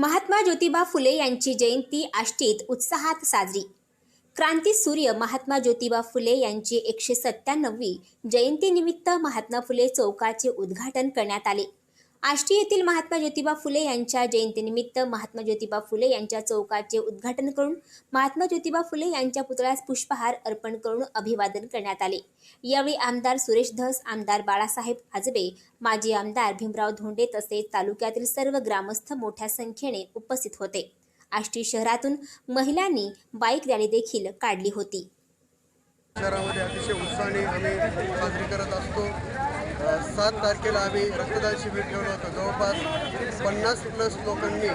महात्मा ज्योतिबा फुले यांची जयंती आष्टीत उत्साहात साजरी. क्रांती सूर्य महात्मा ज्योतिबा फुले यांची एकशे सत्त्याण्णववी जयंतीनिमित्त महात्मा फुले चौकाचे उद्घाटन करण्यात आले. आष्टी येथील महात्मा ज्योतिबा फुले यांच्या जयंतीनिमित्त महात्मा ज्योतिबा फुले यांच्या चौकाचे उद्घाटन करून महात्मा ज्योतिबा फुले यांच्या पुतळ्यास पुष्पहार अर्पण करून अभिवादन करण्यात आले. यावेळी आमदार सुरेश धस आमदार बाळासाहेब आजबे माजी आमदार भीमराव धोंडे तसेच तालुक्यातील सर्व ग्रामस्थ मोठ्या संख्येने उपस्थित होते. आष्टी शहरातून महिलांनी बाईक रॅली देखील काढली होती. शहरामध्ये अतिशय उत्साहाने आम्ही साजरी करत असतो. सात तारखेला आम्ही रक्तदान शिबिर ठेवलं होतं. जवळपास पन्नास प्लस लोकांनी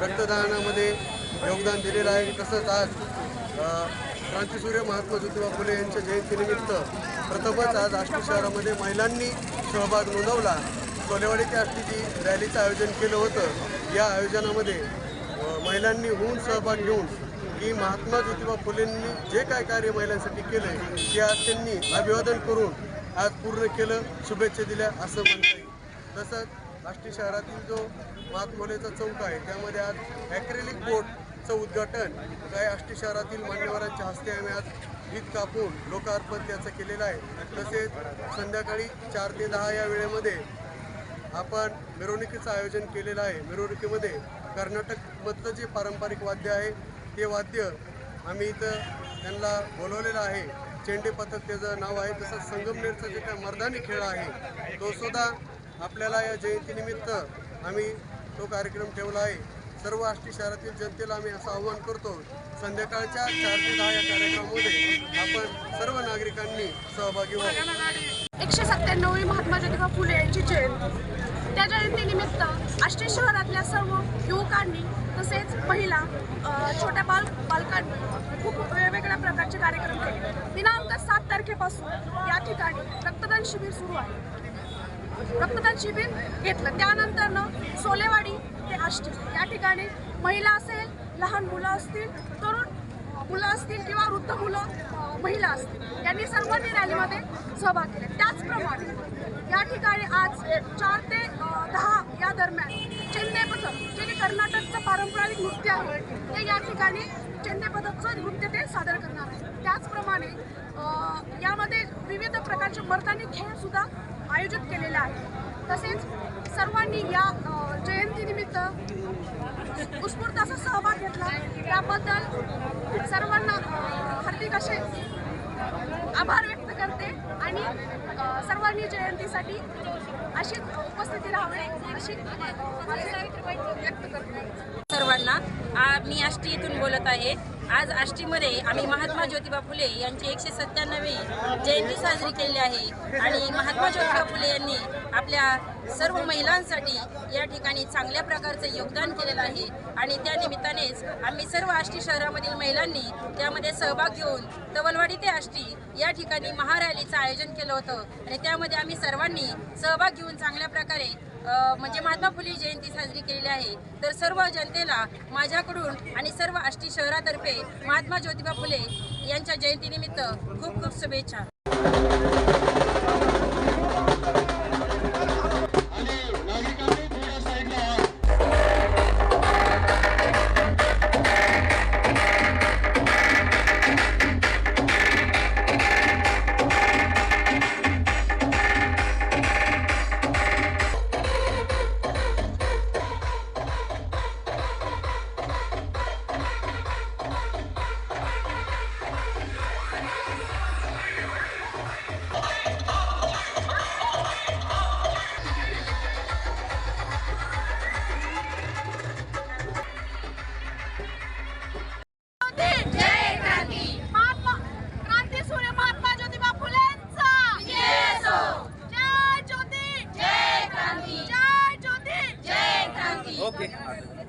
रक्तदानामध्ये योगदान दिलेलं आहे. तसंच आज अ, क्रांतीसूर्य महात्मा ज्योतिबा फुले यांच्या जयंतीनिमित्त प्रथमच आज आष्टी शहरामध्ये महिलांनी सहभाग नोंदवला. सोलेवाडी ते आष्टीची रॅलीचं आयोजन केलं होतं या आयोजनामध्ये महिलांनी होऊन सहभाग घेऊन की महात्मा ज्योतिबा फुलेंनी जे काय कार्य महिलांसाठी केलं ते आज त्यांनी अभिवादन करून आज पूर्ण केलं शुभेच्छा दिल्या असं म्हणता येईल. तसंच आष्टी शहरातील जो मातमोलेचा चौक आहे त्यामध्ये आज ॲक्रेलिक बोटचं उद्घाटन. काय आष्टी शहरातील मान्यवरांच्या हस्ते आम्ही आज ईद कापून लोकार्पण त्याचं केलेलं आहे. तसेच संध्याकाळी चार ते दहा या वेळेमध्ये आपण मिरवणुकीचं आयोजन केलेलं आहे. मिरवणुकीमध्ये कर्नाटकमधलं जे पारंपरिक वाद्य आहे ते वाद्य आम्ही इथं त्यांना बोलवलेलं आहे. चेंडे पथक त्याचं नाव आहे. तसंच संगमनेरचा जे काय मर्दानी खेळ आहे तो सुद्धा आपल्याला या जयंतीनिमित्त आम्ही तो कार्यक्रम ठेवला आहे. सर्व आष्टी शहरातील जनतेला आम्ही असं आव्हान करतो संध्याकाळच्या चार ते दहा या कार्यक्रमामध्ये आपण सर्व नागरिकांनी सहभागी व्हावं. एकशे सत्त्याण्णववी महात्मा ज्योतिबा फुले यांची जयंती. त्या जयंतीनिमित्त आष्टी शहरातल्या सर्व युवकांनी तसेच महिला छोट्या बाल बालकांनी खूप वेगवेगळ्या प्रकारचे कार्यक्रम केले दिनांक सात या ठिकाणी रक्तदान शिबिर सुरू आहे. रक्तदान शिबिर घेतलं. त्यानंतरनं सोलेवाडी ते आष्टी. या ठिकाणी महिला असेल लहान मुलं असतील तरुण मुलं असतील किंवा वृद्ध मुलं महिला असतील यांनी सर्वांनी रॅलीमध्ये सहभाग केला. त्याचप्रमाणे या ठिकाणी आज चार ते दहा या दरम्यान चेन्नई पथक जे की कर्नाटकचं पारंपरिक नृत्य आहे ते या ठिकाणी चेन्नई नृत्य ते सादर करणार आहे. त्याचप्रमाणे यामध्ये विविध प्रकारचे मर्दानी खेळ सुद्धा आयोजित केलेले आहे तसेच सर्वांनी या जयंतीनिमित्त उत्स्फूर्त असा सहभाग घेतला. त्याबद्दल सर्वांना हार्दिक असे आभार व्यक्त करते आणि सर्वांनी जयंतीसाठी अशी उपस्थिती राहावी अशी व्यक्त करते. सर्वांना. मी आष्टी इथून बोलत आहे. आज आष्टीमध्ये आम्ही महात्मा ज्योतिबा फुले यांची एकशे सत्त्याण्णवी जयंती साजरी केली आहे. आणि महात्मा ज्योतिबा फुले यांनी आपल्या सर्व महिलांसाठी या ठिकाणी चांगल्या प्रकारचं योगदान केलेलं आहे. आणि त्या निमित्तानेच आम्ही सर्व आष्टी शहरामधील महिलांनी त्यामध्ये सहभाग घेऊन तवलवाडी ते आष्टी या ठिकाणी महारॅलीचं आयोजन केलं होतं. आणि त्यामध्ये आम्ही सर्वांनी सहभाग घेऊन चांगल्या प्रकारे म्हणजे महात्मा फुले जयंती साजरी केलेली आहे. तर सर्व जनतेला माझ्याकडून आणि सर्व आष्टी शहरातर्फे महात्मा ज्योतिबा फुले यांच्या जयंतीनिमित्त खूप खूप शुभेच्छा. okay.